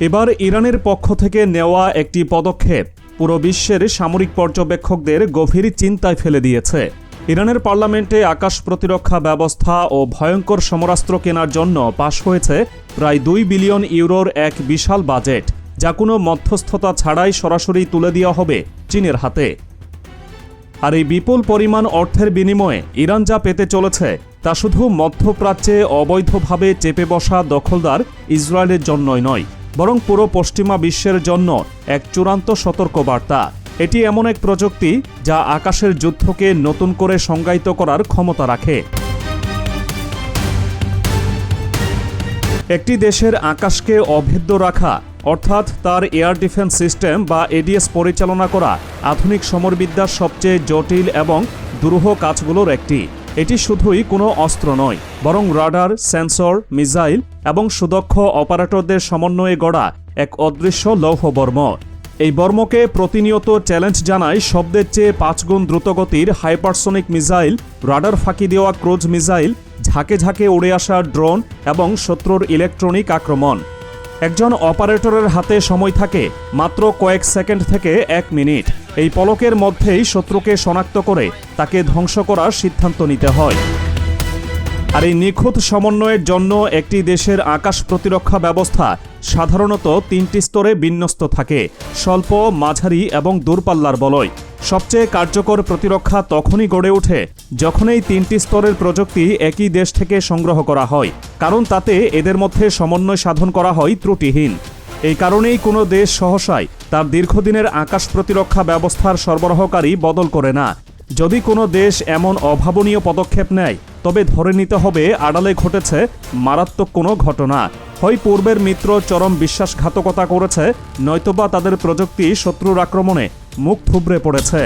এবার ইরানের পক্ষ থেকে নেওয়া একটি পদক্ষেপ পুরো বিশ্বের সামরিক পর্যবেক্ষকদের গভীর চিন্তায় ফেলে দিয়েছে। ইরানের পার্লামেন্টে আকাশ প্রতিরক্ষা ব্যবস্থা ও ভয়ঙ্কর সমরাস্ত্র কেনার জন্য পাশ হয়েছে প্রায় দুই বিলিয়ন ইউরোর এক বিশাল বাজেট, যা কোনো মধ্যস্থতা ছাড়াই সরাসরি তুলে দেওয়া হবে চীনের হাতে। আর এই বিপুল পরিমাণ অর্থের বিনিময়ে ইরান যা পেতে চলেছে, তা শুধু মধ্যপ্রাচ্যে অবৈধভাবে চেপে বসা দখলদার ইসরায়েলের জন্যই নয়। বরং পুরো পশ্চিমা বিশ্বের জন্য এক চূড়ান্ত সতর্কবার্তা। এটি এমন এক প্রযুক্তি যা আকাশের যুদ্ধকে নতুন করে সংজ্ঞায়িত করার ক্ষমতা রাখে। একটি দেশের আকাশকে অভেদ্য রাখা, অর্থাৎ তার এয়ার ডিফেন্স সিস্টেম বা এডিএস পরিচালনা করা আধুনিক সমরবিদ্যার সবচেয়ে জটিল এবং দুরূহ কাজগুলোর একটি। এটি শুধুই কোনো অস্ত্র নয়, বরং রাডার, সেন্সর, মিসাইল এবং সুদক্ষ অপারেটরদের সমন্বয়ে গড়া এক অদৃশ্য লৌহবর্ম এই বর্মকে প্রতিনিয়ত চ্যালেঞ্জ জানায় শব্দের চেয়ে পাঁচগুণ দ্রুতগতির হাইপারসোনিক মিসাইল, রাডার ফাঁকি দেওয়া ক্রুজ মিসাইল, ঝাঁকে ঝাঁকে উড়ে আসা ড্রোন এবং শত্রুর ইলেকট্রনিক আক্রমণ। একজন অপারেটরের হাতে সময় থাকে মাত্র কয়েক সেকেন্ড থেকে এক মিনিট। এই পলকের মধ্যেই শত্রুকে শনাক্ত করে তাকে ধ্বংস করার সিদ্ধান্ত নিতে হয়। আর এই নিখুঁত সমন্বয়ের জন্য একটি দেশের আকাশ প্রতিরক্ষা ব্যবস্থা সাধারণত তিনটি স্তরে বিন্যস্ত থাকে, স্বল্প, মাঝারি এবং দূরপাল্লার বলয়। সবচেয়ে কার্যকর প্রতিরক্ষা তখনই গড়ে ওঠে যখন এই তিনটি স্তরের প্রযুক্তি একই দেশ থেকে সংগ্রহ করা হয়, কারণ তাতে এদের মধ্যে সমন্বয় সাধন করা হয় ত্রুটিহীন। এই কারণেই কোনো দেশ সহসায় তার দীর্ঘদিনের আকাশ প্রতিরক্ষা ব্যবস্থার সরবরাহকারী বদল করে না। যদি কোনো দেশ এমন অভাবনীয় পদক্ষেপ নেয়, তবে ধরে নিতে হবে আড়ালে ঘটেছে মারাত্মক কোনো ঘটনা। হয় পূর্বের মিত্র চরম বিশ্বাসঘাতকতা করেছে, নয়তোবা তাদের প্রযুক্তি শত্রুর আক্রমণে মুখ থুবড়ে পড়েছে।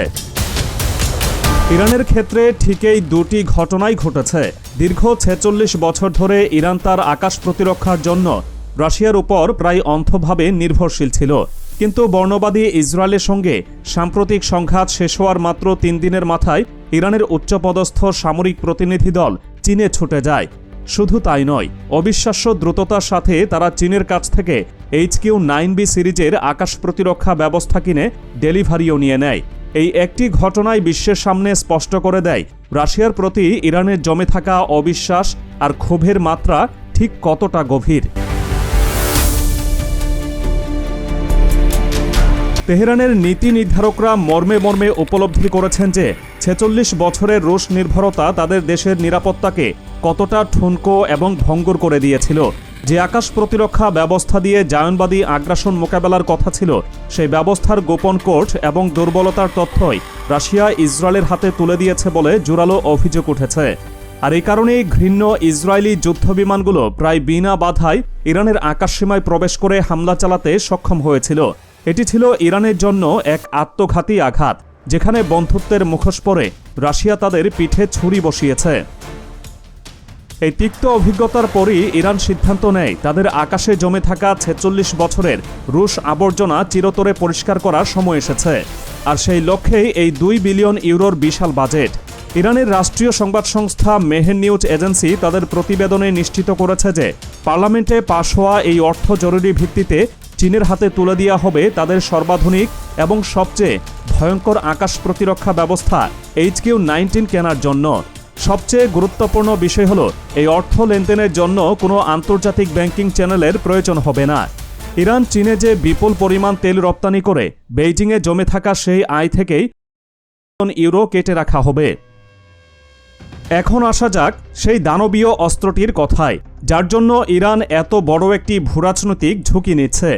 ইরানের ক্ষেত্রে ঠিকই দুটি ঘটনাই ঘটেছে। দীর্ঘ ছেচল্লিশ বছর ধরে ইরান তার আকাশ প্রতিরক্ষার জন্য রাশিয়ার উপর প্রায় অন্ধভাবে নির্ভরশীল ছিল। কিন্তু বর্ণবাদী ইসরায়েলের সঙ্গে সাম্প্রতিক সংঘাত শেষ হওয়ার মাত্র তিন দিনের মাথায় ইরানের উচ্চপদস্থ সামরিক প্রতিনিধি দল চীনে ছুটে যায়। শুধু তাই নয়, অবিশ্বাস্য দ্রুততার সাথে তারা চীনের কাছ থেকে এইচ কিউ নাইন বি সিরিজের আকাশ প্রতিরক্ষা ব্যবস্থা কিনে ডেলিভারিও নিয়ে নেয়। এই একটি ঘটনায় বিশ্বের সামনে স্পষ্ট করে দেয়, রাশিয়ার প্রতি ইরানের জমে থাকা অবিশ্বাস আর ক্ষোভের মাত্রা ঠিক কতটা গভীর। তেহরানের নীতি নির্ধারকরা মর্মে মর্মে উপলব্ধি করেছেন যে ছেচল্লিশ বছরের রুশ নির্ভরতা তাদের দেশের নিরাপত্তাকে কতটা ঠুনকো এবং ভঙ্গুর করে দিয়েছিল। যে আকাশ প্রতিরক্ষা ব্যবস্থা দিয়ে জায়নবাদী আগ্রাসন মোকাবেলার কথা ছিল, সেই ব্যবস্থার গোপন কোর্ট এবং দুর্বলতার তথ্যই রাশিয়া ইসরায়েলের হাতে তুলে দিয়েছে বলে জোরালো অভিযোগ উঠেছে। আর এই কারণেই ঘৃণ্য ইসরায়েলি যুদ্ধবিমানগুলো প্রায় বিনা বাধায় ইরানের আকাশসীমায় প্রবেশ করে হামলা চালাতে সক্ষম হয়েছিল। এটি ছিল ইরানের জন্য এক আত্মঘাতী আঘাত, যেখানে বন্ধুত্বের মুখোশ পরে রাশিয়া তাদের পিঠে ছুরি বসিয়েছে। এই তিক্ত অভিজ্ঞতার পরই ইরান সিদ্ধান্ত নেয় তাদের আকাশে জমে থাকা ছেচল্লিশ বছরের রুশ আবর্জনা চিরতরে পরিষ্কার করার সময় এসেছে। আর সেই লক্ষ্যেই এই দুই বিলিয়ন ইউরোর বিশাল বাজেট। ইরানের রাষ্ট্রীয় সংবাদ সংস্থা মেহের নিউজ এজেন্সি তাদের প্রতিবেদনে নিশ্চিত করেছে যে পার্লামেন্টে পাশ হওয়া এই অর্থ জরুরি ভিত্তিতে চীনের হাতে তুলে দেওয়া হবে তাদের সর্বাধুনিক এবং সবচেয়ে ভয়ঙ্কর আকাশ প্রতিরক্ষা ব্যবস্থা এইচ কিউ নাইনটিন কেনার জন্য। সবচেয়ে গুরুত্বপূর্ণ বিষয় হলো, এই অর্থ লেনদেনের জন্য কোনো আন্তর্জাতিক ব্যাংকিং চ্যানেলের প্রয়োজন হবে না। ইরান চীনে যে বিপুল পরিমাণ তেল রপ্তানি করে, বেইজিংয়ে জমে থাকা সেই আয় থেকেই ইউরো কেটে রাখা হবে। এখন আসা যাক সেই দানবীয় অস্ত্রটির কথায়, যার জন্য ইরান এত বড় একটি ভূরাজনৈতিক ঝুঁকি নিচ্ছে।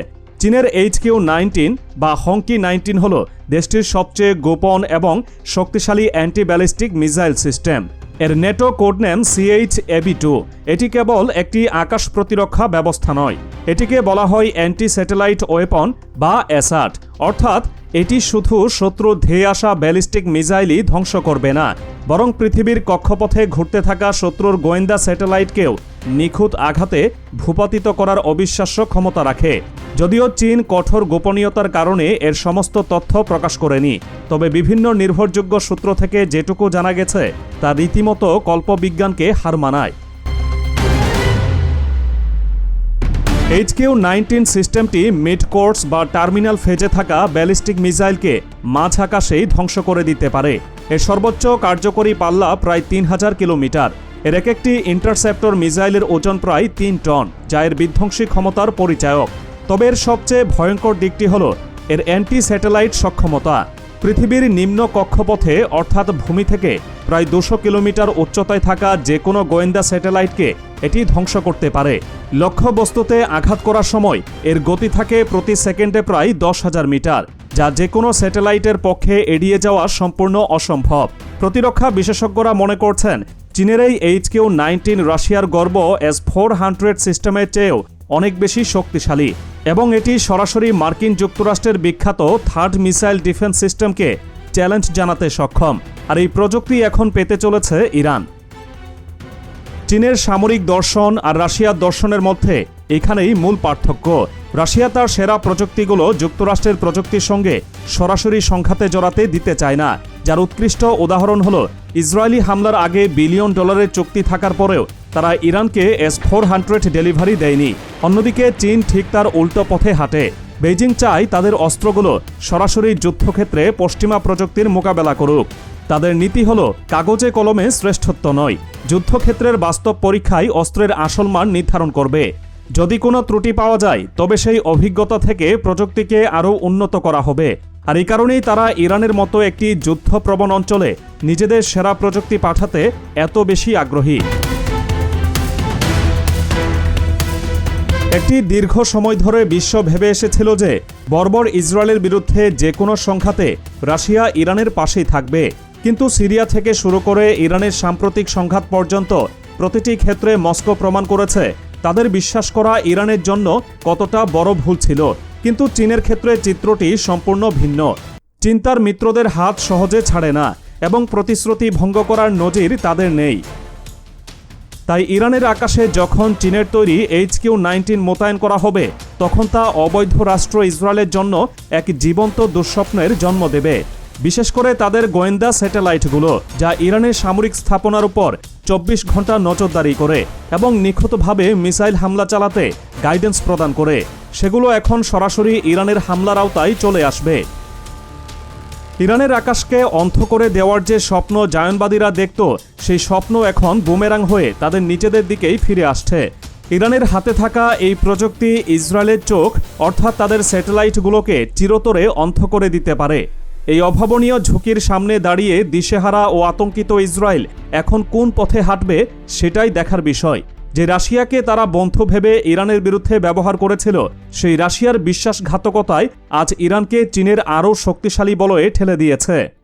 চীনের এইচ কিউ নাইনটিন বা হংকি নাইনটিন হল দেশটির সবচেয়ে গোপন এবং শক্তিশালী অ্যান্টি ব্যালিস্টিক মিসাইল সিস্টেম। এর NATO codename CH AB two. এটি কেবল একটি আকাশ প্রতিরক্ষা ব্যবস্থা নয়। এটিকে বলা হয় অ্যান্টি স্যাটেলাইট ওয়েপন বা অ্যাসাট অর্থাৎ, এটি শুধু শত্রু ধেয়ে আসা ব্যালিস্টিক মিসাইলই ধ্বংস করবে না, বরং পৃথিবীর কক্ষপথে ঘুরতে থাকা শত্রুর গোয়েন্দা স্যাটেলাইটকেও নিখুঁত আঘাতে ভূপাতিত করার অবিশ্বাস্য ক্ষমতা রাখে। যদিও চীন কঠোর গোপনীয়তার কারণে এর সমস্ত তথ্য প্রকাশ করেনি, তবে বিভিন্ন নির্ভরযোগ্য সূত্র থেকে যেটুকু জানা গেছে, তা রীতিমতো কল্পবিজ্ঞানকে হার মানায়। এইচ কিউ নাইনটিন সিস্টেমটি মিড কোর্স বা টার্মিনাল ফেজে থাকা ব্যালিস্টিক মিসাইলকে মাঝ আকাশেই ধ্বংস করে দিতে পারে। এর সর্বোচ্চ কার্যকরী পাল্লা প্রায় তিন হাজার কিলোমিটার। এর এক একটি ইন্টারসেপ্টর মিসাইলের ওজন প্রায় তিন টন, যা এর বিধ্বংসী ক্ষমতার পরিচায়ক। তবে এর সবচেয়ে ভয়ঙ্কর দিকটি হল এর অ্যান্টি স্যাটেলাইট সক্ষমতা। পৃথিবীর নিম্ন কক্ষপথে, অর্থাৎ ভূমি থেকে প্রায় দুশো কিলোমিটার উচ্চতায় থাকা যে কোনো গোয়েন্দা স্যাটেলাইটকে এটি ধ্বংস করতে পারে। লক্ষ্যবস্তুতে আঘাত করার সময় এর গতি থাকে প্রতি সেকেন্ডে প্রায় দশ হাজার মিটার, যা যে কোনো স্যাটেলাইটের পক্ষে এড়িয়ে যাওয়া সম্পূর্ণ অসম্ভব। প্রতিরক্ষা বিশেষজ্ঞরা মনে করছেন, চীনের এই এইচ কিউ নাইনটিন রাশিয়ার গর্ব এস ফোর হান্ড্রেড সিস্টেমের চেয়েও অনেক বেশি শক্তিশালী। এবং এটি সরাসরি মার্কিন যুক্তরাষ্ট্রের বিখ্যাত থার্ড মিসাইল ডিফেন্স সিস্টেমকে চ্যালেঞ্জ জানাতে সক্ষম। আর এই প্রযুক্তি এখন পেতে চলেছে ইরান। চীনের সামরিক দর্শন আর রাশিয়ার দর্শনের মধ্যে এখানেই মূল পার্থক্য। রাশিয়া তার সেরা প্রযুক্তিগুলো যুক্তরাষ্ট্রের প্রযুক্তির সঙ্গে সরাসরি সংঘাতে জড়াতে দিতে চায় না। যার উৎকৃষ্ট উদাহরণ হল, ইসরায়েলি হামলার আগে বিলিয়ন ডলারের চুক্তি থাকার পরেও তারা ইরানকে এস ফোর হান্ড্রেড ডেলিভারি দেয়নি। অন্যদিকে চীন ঠিক তার উল্টো পথে হাঁটে। বেইজিং চায় তাদের অস্ত্রগুলো সরাসরি যুদ্ধক্ষেত্রে পশ্চিমা প্রযুক্তির মোকাবেলা করুক। তাদের নীতি হল, কাগজে কলমে শ্রেষ্ঠত্ব নয়। যুদ্ধক্ষেত্রের বাস্তব পরীক্ষায় অস্ত্রের আসল মান নির্ধারণ করবে। যদি কোনো ত্রুটি পাওয়া যায়, তবে সেই অভিজ্ঞতা থেকে প্রযুক্তিকে আরও উন্নত করা হবে। আর এই কারণেই তারা ইরানের মতো একটি যুদ্ধপ্রবণ অঞ্চলে নিজেদের সেরা প্রযুক্তি পাঠাতে এত বেশি আগ্রহী। একটি দীর্ঘ সময় ধরে বিশ্ব ভেবে এসেছিল যে বর্বর ইসরায়েলের বিরুদ্ধে যে কোনো সংঘাতে রাশিয়া ইরানের পাশেই থাকবে। কিন্তু সিরিয়া থেকে শুরু করে ইরানের সাম্প্রতিক সংঘাত পর্যন্ত প্রতিটি ক্ষেত্রে মস্কো প্রমাণ করেছে, তাদের বিশ্বাস করা ইরানের জন্য কতটা বড় ভুল ছিল। কিন্তু চীনের ক্ষেত্রে চিত্রটি সম্পূর্ণ ভিন্ন। চিন্তার মিত্রদের হাত সহজে ছাড়ে না এবং প্রতিশ্রুতি ভঙ্গ করার নজির তাদের নেই। তাই ইরানের আকাশে যখন চীনের তৈরি এইচ কিউ নাইনটিন মোতায়েন করা হবে, তখন তা অবৈধ রাষ্ট্র ইসরায়েলের জন্য এক জীবন্ত দুঃস্বপ্নের জন্ম দেবে। বিশেষ করে তাদের গোয়েন্দা স্যাটেলাইটগুলো, যা ইরানের সামরিক স্থাপনার উপর চব্বিশ ঘণ্টা নজরদারি করে এবং নিখুঁতভাবে মিসাইল হামলা চালাতে গাইডেন্স প্রদান করে। সেগুলো এখন সরাসরি ইরানের হামলার আওতায় চলে আসবে। ইরানের আকাশকে অন্ধ করে দেওয়ার যে স্বপ্ন জায়নবাদীরা দেখত, সেই স্বপ্ন এখন বুমেরাং হয়ে তাদের নিজেদের দিকেই ফিরে আসছে। ইরানের হাতে থাকা এই প্রযুক্তি ইসরায়েলের চোখ, অর্থাৎ তাদের স্যাটেলাইটগুলোকে চিরতরে অন্ধ করে দিতে পারে। এই অভাবনীয় ঝুঁকির সামনে দাঁড়িয়ে দিশেহারা ও আতঙ্কিত ইসরায়েল এখন কোন পথে হাঁটবে, সেটাই দেখার বিষয়। যে রাশিয়াকে তারা বন্ধ ভেবে ইরানের বিরুদ্ধে ব্যবহার করেছিল, সেই রাশিয়ার বিশ্বাসঘাতকতায় আজ ইরানকে চীনের আরও শক্তিশালী বলয়ে ঠেলে দিয়েছে।